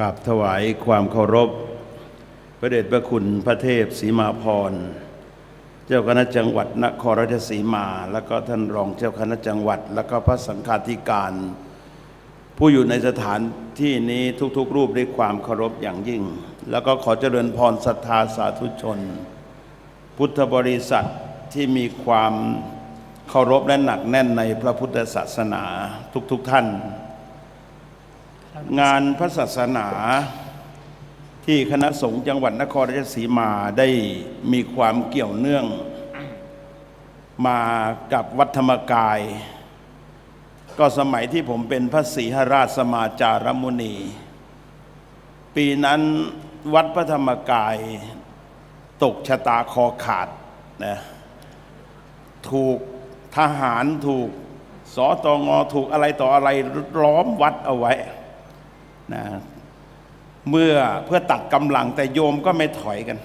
กราบถวายความเคารพ พระเดชพระคุณพระเทพศรีมาพร เจ้าคณะจังหวัดนครราชสีมา แล้วก็ท่านรองเจ้าคณะจังหวัด แล้วก็พระสังฆาธิการ ผู้อยู่ในสถานที่นี้ทุกๆ รูปด้วยความเคารพอย่างยิ่ง แล้วก็ขอเจริญพรศรัทธาสาธุชน พุทธบริษัทที่มีความเคารพและหนักแน่นในพระพุทธศาสนาทุกๆทท่าน งานพระศาสนาที่คณะสงฆ์จังหวัดนครราชสีมาได้มีความเกี่ยวเนื่อง มากับวัดธรรมกาย ก็สมัยที่ผมเป็นพระศรีหราชสมาจารมุนี ปีนั้นวัดพระธรรมกาย ตกชะตาคอขาดนะถูกทหารถูกสอตองอถูกอะไรต่ออะไรล้อมวัดเอาไว้ นะเมื่อเพื่อตัดกำลังแต่โยมก็ไม่ถอยกัน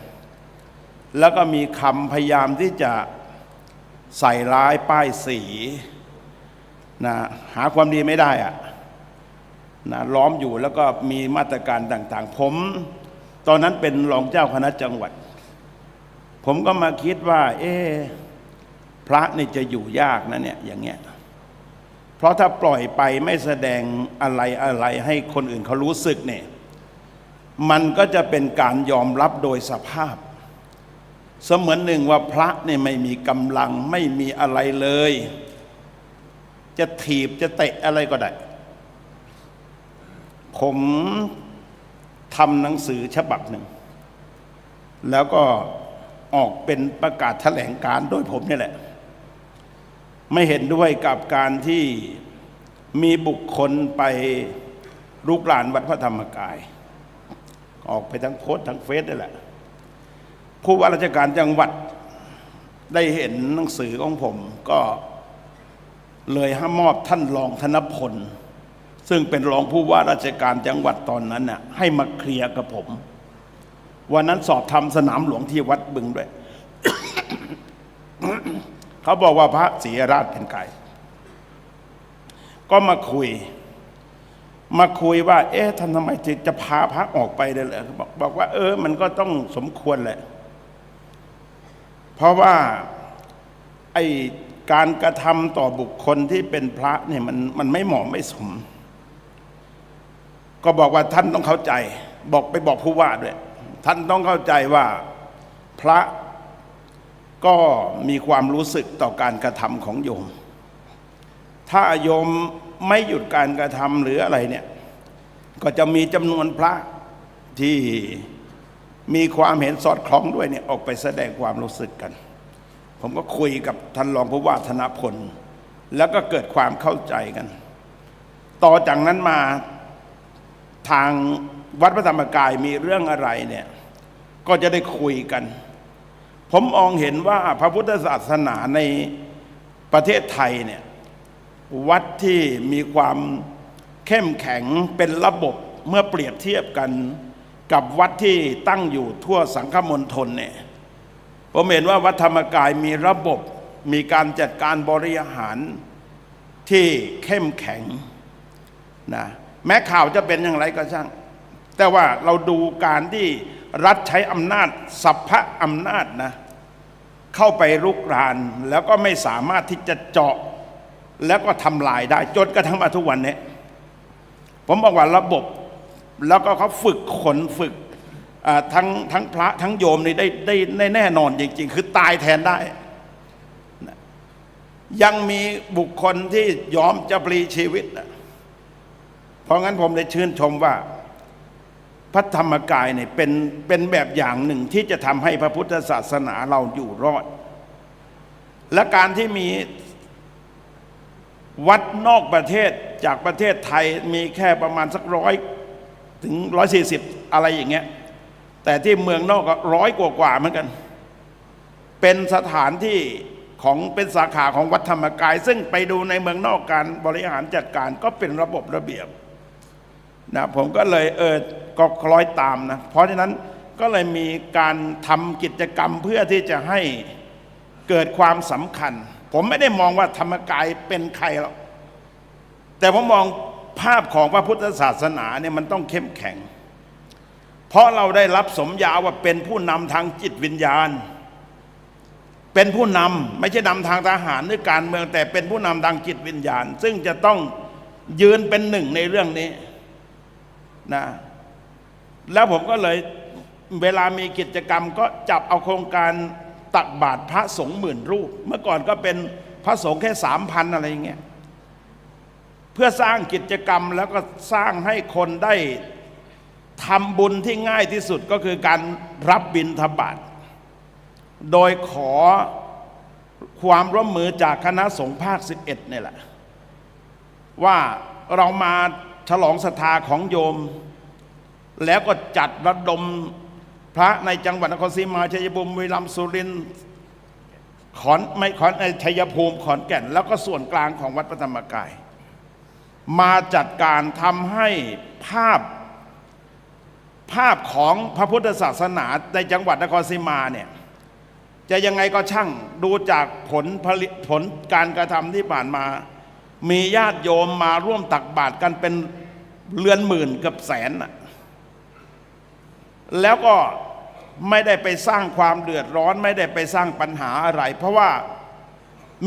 แล้วก็มีคำพยายามที่จะใส่ร้ายป้ายสีนะหาความดีไม่ได้อะนะล้อมอยู่แล้วก็มีมาตรการต่าง ๆ ผม ตอนนั้นเป็นรองเจ้าคณะจังหวัด ผมก็มาคิดว่า เอ๊ะพระนี่จะอยู่ยากนะเนี่ยอย่างเงี้ย ราะถ้าปล่อยไปไม่แสดงอะไรอะไรให้คนอื่นเขารู้สึกเนี่ยมันก็จะเป็นการยอมรับโดยสภาพ เสมือนหนึ่งว่าพระเนี่ยไม่มีกำลังไม่มีอะไรเลย จะถีบจะเตะอะไรก็ได้ ผมทำหนังสือฉบับหนึ่ง แล้วก็ออกเป็นประกาศแถลงการโดยผมนี่แหละ ไม่เห็นด้วยกับการที่มีบุคคลไปลุกลานวัดพระธรรมกาย ออกไปทั้งโพสต์ทั้งเฟซนี่แหละ ผู้ว่าราชการจังหวัดได้เห็นหนังสือของผมก็เลยให้มอบท่านรองธนพล ซึ่งเป็นรองผู้ว่าราชการจังหวัดตอนนั้นน่ะให้มาเคลียร์กับผม วันนั้นสอบทำสนามหลวงที่วัดบึงด้วย เขาบอกว่าพระศรีราชเป็นใครก็มาคุย มาคุยว่า เอ๊ะท่านทำไมถึงจะพาพระออกไปได้เลยบอกบอกว่า เออ มันก็ต้องสมควรแหละ เพราะว่าไอการกระทำต่อบุคคลที่เป็นพระเนี่ยมันมันไม่เหมาะไม่สม ก็บอกว่าท่านต้องเข้าใจ บอกไปบอกผู้ว่าด้วย ท่านต้องเข้าใจว่าพระ ก็มีความรู้สึกต่อการกระทำของโยม ถ้าโยมไม่หยุดการกระทำหรืออะไรเนี่ยก็จะมีจำนวนพระที่มีความเห็นสอดคล้องด้วยเนี่ยออกไปแสดงความรู้สึกกัน ผมก็คุยกับท่านรองผู้ว่าธนพล แล้วก็เกิดความเข้าใจกัน ต่อจากนั้นมาทางวัดพระธรรมกายมีเรื่องอะไรเนี่ยก็จะได้คุยกัน ผมมองเห็นว่าพระพุทธศาสนาในประเทศไทยเนี่ยวัดที่มีความเข้มแข็งเป็นระบบเมื่อเปรียบเทียบกันกับวัดที่ตั้งอยู่ทั่วสังคมณฑลเนี่ยผมเห็นว่าวัดธรรมกายมีระบบมีการจัดการบริหารที่เข้มแข็งนะแม้ข่าวจะเป็นอย่างไรก็ช่าง แต่ว่าเราดูการที่รัฐใช้อำนาจสัพพะอำนาจนะ เข้าไปรุกราน แล้วก็ไม่สามารถที่จะเจาะแล้วก็ทำลายได้จนกระทั่งมาทุกวันนี้ผมบอกว่าระบบแล้วก็เขาฝึกขนฝึกทั้งทั้งพระทั้งโยมนี่ได้ได้ไดแน่นอนจริงๆ คือตายแทนได้ ยังมีบุคคลที่ยอมจะปลีชีวิต เพราะงั้นผมเลยชื่นชมว่า พระธรรมกายเนี่ยเป็นเป็นแบบอย่างหนึ่งที่จะทำให้พระพุทธศาสนาเราอยู่รอด และการที่มีวัดนอกประเทศจากประเทศไทยมีแค่ประมาณสักร้อยถึงร้อยสี่สิบอะไรอย่างเงี้ยแต่ที่เมืองนอกก็ร้อยกว่ากว่าเหมือนกัน เป็นสถานที่ของเป็นสาขาของวัดธรรมกาย ซึ่งไปดูในเมืองนอกการบริหารจัดการก็เป็นระบบระเบียบ นะผมก็เลยเออก็คล้อยตามนะเพราะฉะนั้นก็เลยมีการทำกิจกรรมเพื่อที่จะให้เกิดความสำคัญ ผมไม่ได้มองว่าธรรมกายเป็นใครหรอกแต่ผมมองภาพของพระพุทธศาสนาเนี่ยมันต้องเข้มแข็ง เพราะเราได้รับสมญาว่าเป็นผู้นำทางจิตวิญญาณ เป็นผู้นำไม่ใช่นำทางทหารหรือการเมืองแต่เป็นผู้นำทางจิตวิญญาณ ซึ่งจะต้องยืนเป็นหนึ่งในเรื่องนี้ นะแล้วผมก็เลยเวลามีกิจกรรมก็จับเอาโครงการตักบาตรพระสงฆ์หมื่นรูป เมื่อก่อนก็เป็นพระสงฆ์แค่สามพันอะไรอย่างเงี้ยเพื่อสร้างกิจกรรมแล้วก็สร้างให้คนได้ทำบุญที่ง่ายที่สุดก็คือการรับบิณฑบาตโดยขอความร่วมมือจากคณะสงฆ์ภาค 11เนี่ยแหละ ว่าเรามา ฉลองศรัทธาของโยม แล้วก็จัดระดมพระในจังหวัดนครศรีมาชัยภูมิบุรีรัมสุรินขอนไม่ขอนในชัยภูมิขอนแก่น แล้วก็ส่วนกลางของวัดพระธรรมกาย มาจัดการทำให้ภาพภาพของพระพุทธศาสนาในจังหวัดนครศรีมาเนี่ยจะยังไงก็ช่างดูจากผลผลผลการกระทำที่ผ่านมา มีญาติโยมมาร่วมตักบาตรกันเป็นเรือนหมื่นเกับแสน แล้วก็ไม่ได้ไปสร้างความเดือดร้อน ไม่ได้ไปสร้างปัญหาอะไร เพราะว่า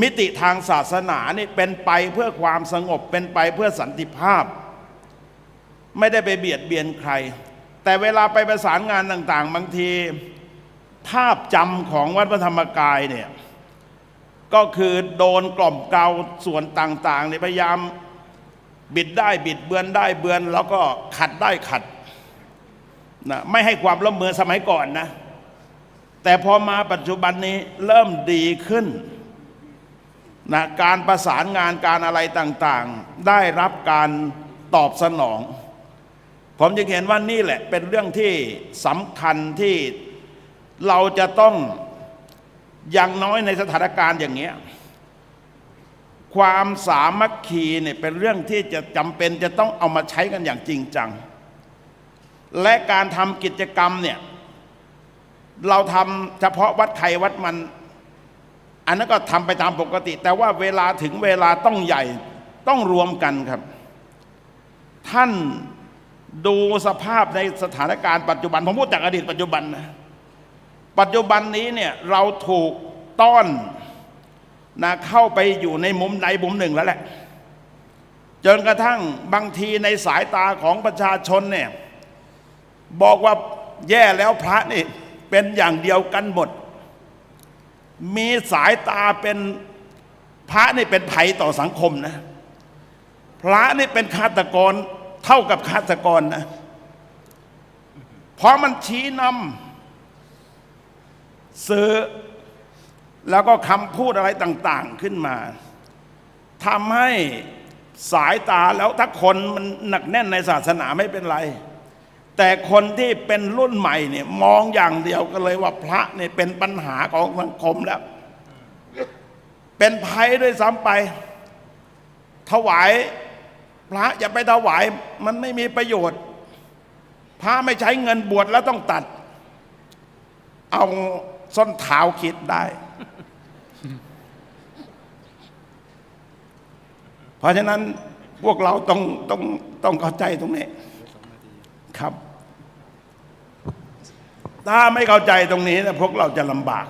มิติทางศาสนานี่เป็นไปเพื่อความสงบเป็นไปเพื่อสันติภาพ ไม่ได้ไปเบียดเบียนใคร แต่เวลาไปประสานงานต่าง ๆ บางที ภาพจำของวัดพระธรรมกายเนี่ย ก็คือโดนกล่อมเกลาส่วนต่างๆเนี่ยพยายามบิดได้บิดเบือนได้เบือน แล้วก็ขัดได้ขัดนะไม่ให้ความร่วมมือสมัยก่อนนะ แต่พอมาปัจจุบันนี้เริ่มดีขึ้นนะการประสานงานการอะไรต่างๆ ได้รับการตอบสนอง ผมจึงเห็นว่านี่แหละเป็นเรื่องที่สำคัญที่เราจะต้อง อย่างน้อยในสถานการณ์อย่างเงี้ยความสามัคคีเนี่ยเป็นเรื่องที่จะจำเป็นจะต้องเอามาใช้กันอย่างจริงจัง และการทำกิจกรรมเนี่ยเราทำเฉพาะวัดไทยวัดมัน อันนั้นก็ทำไปตามปกติ แต่ว่าเวลาถึงเวลาต้องใหญ่ต้องรวมกันครับ ท่านดูสภาพในสถานการณ์ปัจจุบัน ผมพูดจากอดีตปัจจุบันนะ ปัจจุบันนี้เนี่ยเราถูกต้อนนะเข้าไปอยู่ในมุมใดมุมหนึ่งแล้วแหละ จนกระทั่งบางทีในสายตาของประชาชนเนี่ยบอกว่าแย่แล้วพระนี่เป็นอย่างเดียวกันหมด มีสายตาเป็นพระนี่เป็นภัยต่อสังคมนะ พระนี่เป็นฆาตกรเท่ากับฆาตกรนะ เพราะมันชี้นำ สื่อแล้วก็คำพูดอะไรต่าง ๆขึ้นมาทำให้สายตาแล้วถ้าคนมันหนักแน่นในศาสนาไม่เป็นไร แต่คนที่เป็นรุ่นใหม่เนี่ยมองอย่างเดียวก็เลยว่าพระเนี่ยเป็นปัญหาของสังคมแล้ว เป็นภัยด้วยซ้ำไป ถวายพระอย่าไปถวายมันไม่มีประโยชน์ พระไม่ใช้เงินบวชแล้วต้องตัด เอา ส้นเท้าคิดได้ เพราะฉะนั้นพวกเราต้องต้องต้องเข้าใจตรงนี้ครับ ถ้าไม่เข้าใจตรงนี้นะพวกเราจะลำบาก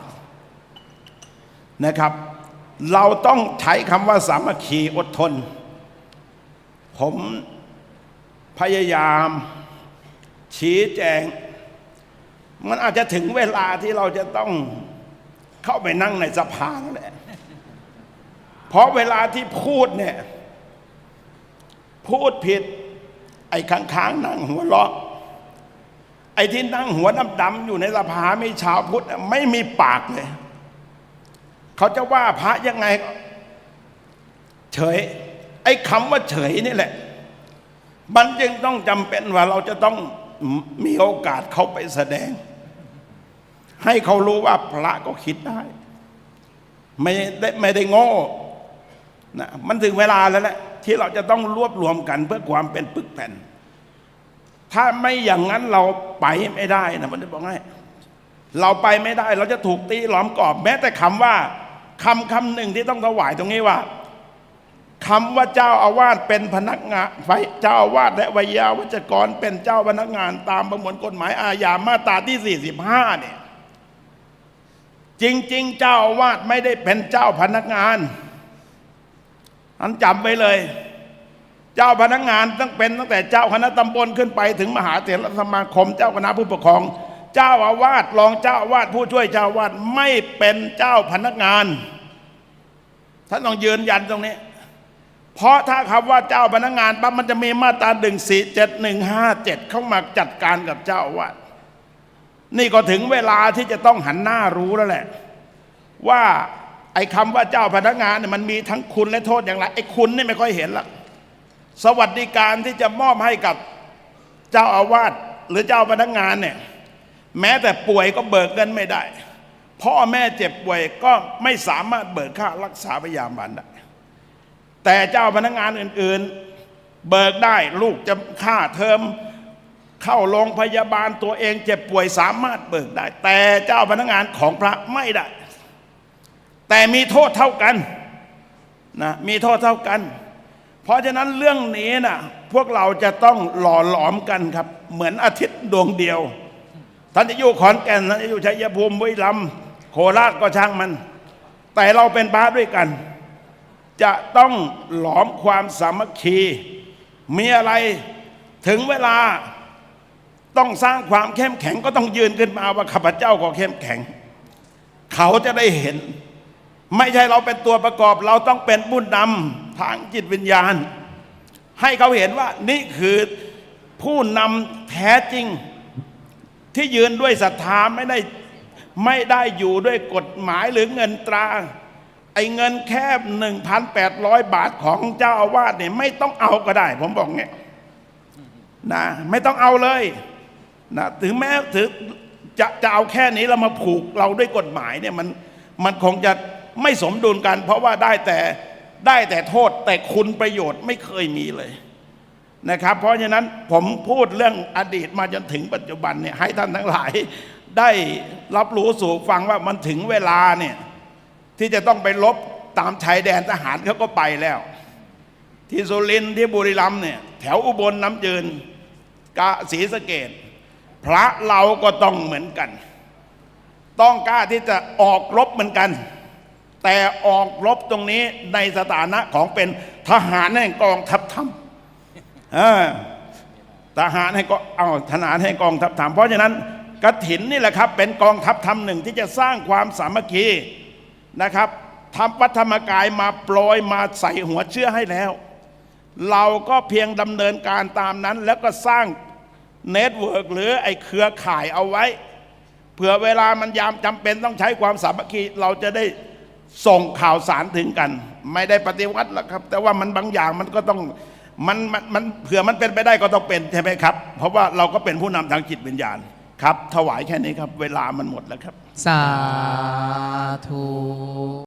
นะครับ เราต้องใช้คำว่าสามัคคีอดทน ผมพยายามชี้แจง มันอาจจะถึงเวลาที่เราจะต้องเข้าไปนั่งในสภาแหละเพราะเวลาที่พูดเนี่ย พูดผิด ไอ้ข้างๆนั่งหัวเราะไอ้ที่นั่งหัวดำๆอยู่ในสภาไม่ชาวพุทธไม่มีปากเลย เขาจะว่าพระยังไง เฉย ไอ้คำว่าเฉยนี่แหละ มันจึงต้องจำเป็นว่าเราจะต้อง มีโอกาสเขาไปแสดง ให้เขารู้ว่าพระก็คิดได้ ไม่ได้ไม่ได้โง่นะมันถึงเวลาแล้วแหละที่เราจะต้องรวบรวมกันเพื่อความเป็นปึกแผ่น ถ้าไม่อย่างนั้นเราไปไม่ได้นะมันจะบอกให้เราไปไม่ได้ เราจะถูกตีหลอมกรอบ แม้แต่คำว่าคำคำหนึ่งที่ต้องถวายตรงนี้ว่า คำว่าเจ้าอาวาสเป็นพนักงานไฟเจ้าอาวาสและวิยาวัจกรเป็นเจ้าพนักงานตามประมวลกฎหมายอาญามาตราที่ 45 เนี่ย จริง ๆ เจ้าอาวาสไม่ได้เป็นเจ้าพนักงานอันจำไว้เลย เจ้าพนักงานต้องเป็นตั้งแต่เจ้าคณะตำบลขึ้นไปถึงมหาเถรสมาคม เจ้าคณะผู้ปกครอง เจ้าอาวาสรองเจ้าอาวาสผู้ช่วยเจ้าอาวาสไม่เป็นเจ้าพนักงานท่านต้องยืนยันตรงนี้ เพราะถ้าคำว่าเจ้าพนักงานปั๊บมันจะมีมาตราหนึ่งสี่เจ็ดหนึ่งห้าเจ็ดเข้ามาจัดการกับเจ้าอาวาสนี่ก็ถึงเวลาที่จะต้องหันหน้ารู้แล้วแหละ ว่าไอ้คำว่าเจ้าพนักงานเนี่ยมันมีทั้งคุณและโทษอย่างไรไอ้คุณนี่ไม่ค่อยเห็นละสวัสดิการที่จะมอบให้กับเจ้าอาวาสหรือเจ้าพนักงานเนี่ยแม้แต่ป่วยก็เบิกเงินไม่ได้ พ่อแม่เจ็บป่วยก็ไม่สามารถเบิกค่ารักษาพยาบาลได้ แต่เจ้าพนักงานอื่น ๆ เบิกได้ลูกจะค่าเทอมเข้าโรงพยาบาลตัวเองเจ็บป่วยสามารถเบิกได้ แต่เจ้าพนักงานของพระไม่ได้ แต่มีโทษเท่ากันนะมีโทษเท่ากัน เพราะฉะนั้นเรื่องนี้นะพวกเราจะต้องหล่อหลอมกันครับ เหมือนอาทิตย์ดวงเดียวท่านจะอยู่ขอนแก่นท่านจะอยู่ชัยภูมิบุรีรัมย์โคราชก็ช่างมัน แต่เราเป็นพระด้วยกัน จะต้องหลอมความสามัคคี มีอะไรถึงเวลาต้องสร้างความเข้มแข็งก็ต้องยืนขึ้นมาว่าข้าพเจ้าก็เข้มแข็ง เขาจะได้เห็น ไม่ใช่เราเป็นตัวประกอบเราต้องเป็นผู้นำทางจิตวิญญาณ ให้เขาเห็นว่านี่คือผู้นำแท้จริงที่ยืนด้วยศรัทธาไม่ได้ไม่ได้อยู่ด้วยกฎหมายหรือเงินตรา ไอ้เงินแค่หนึ่งพันแปดร้อยบาทของเจ้าอาวาสเนี่ยไม่ต้องเอาก็ได้ ผมบอกเงี้ยนะไม่ต้องเอาเลยนะถึงแม้ถึงจะจะเอาแค่นี้เรามาผูกเราด้วยกฎหมายเนี่ยมันมันคงจะไม่สมดุลกัน เพราะว่าได้แต่ได้แต่โทษแต่คุณประโยชน์ไม่เคยมีเลยนะครับ เพราะฉะนั้นผมพูดเรื่องอดีตมาจนถึงปัจจุบันเนี่ยให้ท่านทั้งหลายได้รับรู้สู่ฟังว่ามันถึงเวลาเนี่ย ที่จะต้องไปลบตามชายแดนทหารเขาก็ไปแล้ว ที่สุรินทร์ที่บุรีรัมย์เนี่ยแถวอุบลน้ำยืนกะศรีสะเกดพระเราก็ต้องเหมือนกัน ต้องกล้าที่จะออกรบเหมือนกัน แต่ออกรบตรงนี้ในสถานะของเป็นทหารแห่งกองทัพธรรมทหารให้ก็เอาทหารให้กองทัพธรรมเพราะฉะนั้นกระถินนี่แหละครับ เป็นกองทัพธรรมหนึ่งที่จะสร้างความสามัคคี นะครับทำวัดธรรมกายมาโปรยมาใส่หัวเชื่อให้แล้ว เราก็เพียงดำเนินการตามนั้น แล้วก็สร้างเน็ตเวิร์กหรือไอ้เครือข่ายเอาไว้ เผื่อเวลามันยามจำเป็นต้องใช้ความสามัคคีเราจะได้ส่งข่าวสารถึงกัน ไม่ได้ปฏิวัติหรอกครับ แต่ว่ามันบางอย่างมันก็ต้องมันมันมันเผื่อมันเป็นไปได้ก็ต้องเป็นใช่ไหมครับ เพราะว่าเราก็เป็นผู้นำทางจิตวิญญาณครับ ถวายแค่นี้ครับ เวลามันหมดแล้วครับ สาธุ